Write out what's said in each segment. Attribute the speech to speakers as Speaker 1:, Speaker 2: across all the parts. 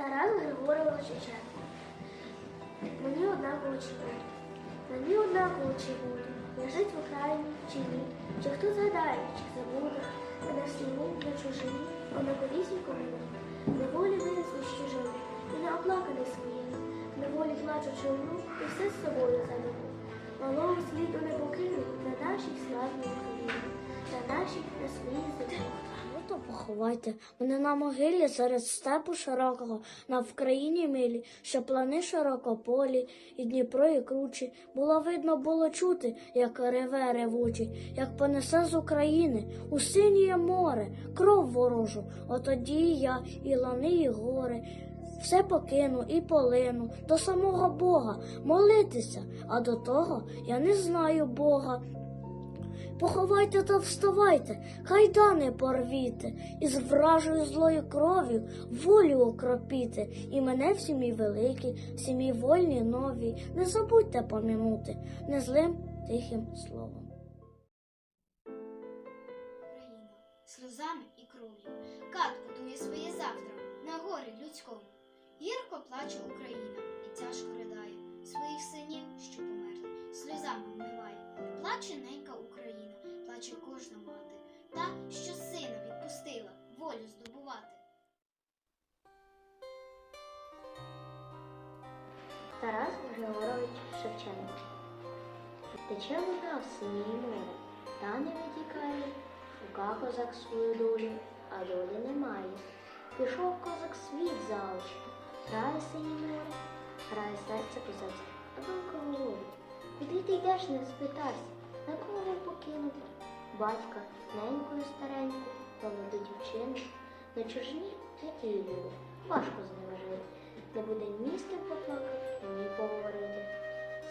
Speaker 1: Тарас Григорович Шевченко. Мені однаково чи буде. Мені однаково чи буде. Я жить в Україні чи ні. Чи хто згадає, чи забуде. В снігу, на чужині, а на колісіньку мені. Неволі винесли з чужини, і не оплаканий своїм. Неволі плачучи умру, і все з собою заберу. Малого сліду не покину на нашій славній Україні, на нашій на своїй землі.
Speaker 2: То поховайте мене на могилі серед степу широкого, на Вкраїні милі, що плани широкополі, і Дніпро, і кручі. Було видно, було чути, як реве ревучий, як понесе з України у синє море, кров ворожу. Отоді я і лани, і гори. Все покину і полину до самого Бога молитися, а до того я не знаю Бога. Поховайте та вставайте, кайдани порвіте, і з вражою злою кров'ю волю окропіте, і мене в сім'ї великій, в сім'ї вольній новій, не забудьте помінути незлим тихим словом.
Speaker 3: Україна сльозами і кров'ю. Кат будує своє завтра на горі людському. Гірко плаче Україна і тяжко ридає своїх синів, що померли, сльозами вмиває. Плаче ненька Плаче кожна мати, та, що сина відпустила волю здобувати.
Speaker 1: Тарас Григорович Шевченко. Тече вода в синій море, та не витікає, шука козак свою долю, а долі немає. Пішов козак світ за очі, грає синє море, грає серце козацьке, а думка говорить. Куди ти йдеш, не спитайся, на кого він покинув? Батька, ненькою стареньку, молоду дівчину, на чужині любив, важко з ними жити. Не буде ні з поплакати, ні поговорити.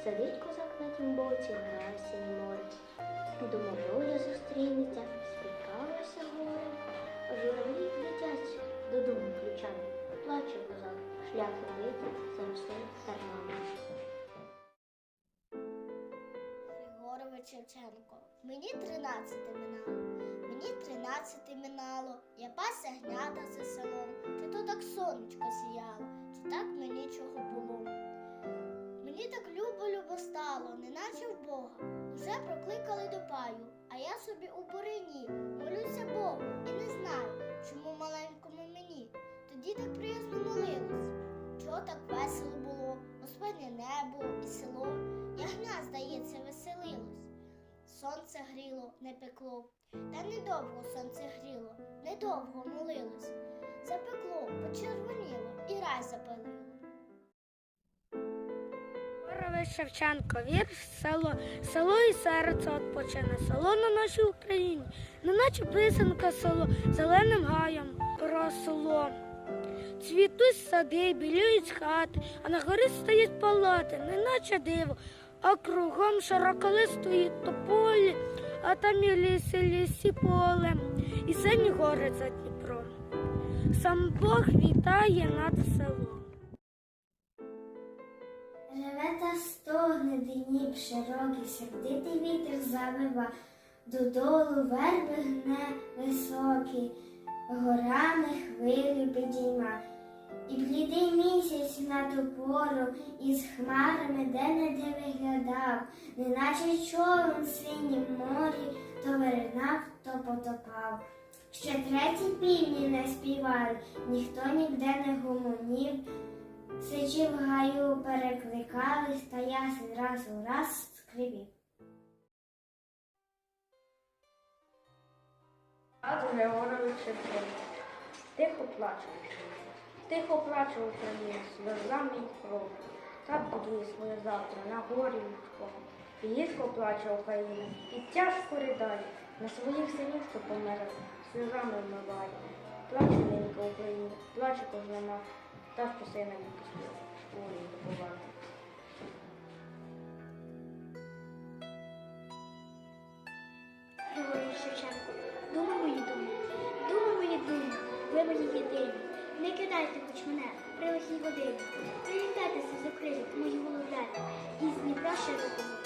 Speaker 1: Сидить козак на тім боці, грає синє море. Думав, доля зустрінеться, спіткалося горе. А журавлі
Speaker 4: Шевченко. Мені тринадцяти минало, мені тринадцяти минало. Я пася гнята за селом. Чи то так сонечко сіяло, чи так мені чого було. Мені так любо-любо стало, неначе в Бога. Уже прокликали до паю, а я собі у борині. Сонце гріло, не пекло. Та недовго сонце гріло, недовго молилось. Запекло, почервоніло і рай запалило.
Speaker 2: Горович Шевченко, вірш село, село і серце odpoчине, село на нашій Україні, неначе писанка село, зеленим гаєм росло. Цвітуть сади, білюють хати, а на горі стоять палати, неначе диво, а кругом широколистої тополі, а там і ліси, лісі поле, і сині гори за Дніпром. Сам Бог вітає над селом.
Speaker 4: Реве та стогне Дніп широкий, сердитий вітер завива, додолу верби гне високі, горами хвилі підійма. І блідий місяць на ту із хмарами де-не-де виглядав, неначе човен в синім морі, то виринав, то потопав. Ще треті півні не співали, ніхто ніде не гомонів, Сичі в гаю перекликались, та ясен раз у раз скривів.
Speaker 2: Григорович Шевченко. Тихо плаче, тихо плаче Україна, сльозами й кров. Так будує своє завтра на горі людському. І гірко плаче Україна, і тяжко ридає на своїх синів, що померли, сльозами вмиває. Плаче ненька Україна, плаче кожна мати, та що сина відпустила, школі добувати.
Speaker 1: Григорій Шевченко. Думи мої думи, думи мої думи, ви мої єдині. Не кидайте хоч мене при лихій годині. Привітайтеся з кризі, мої І із Дніпра широкого,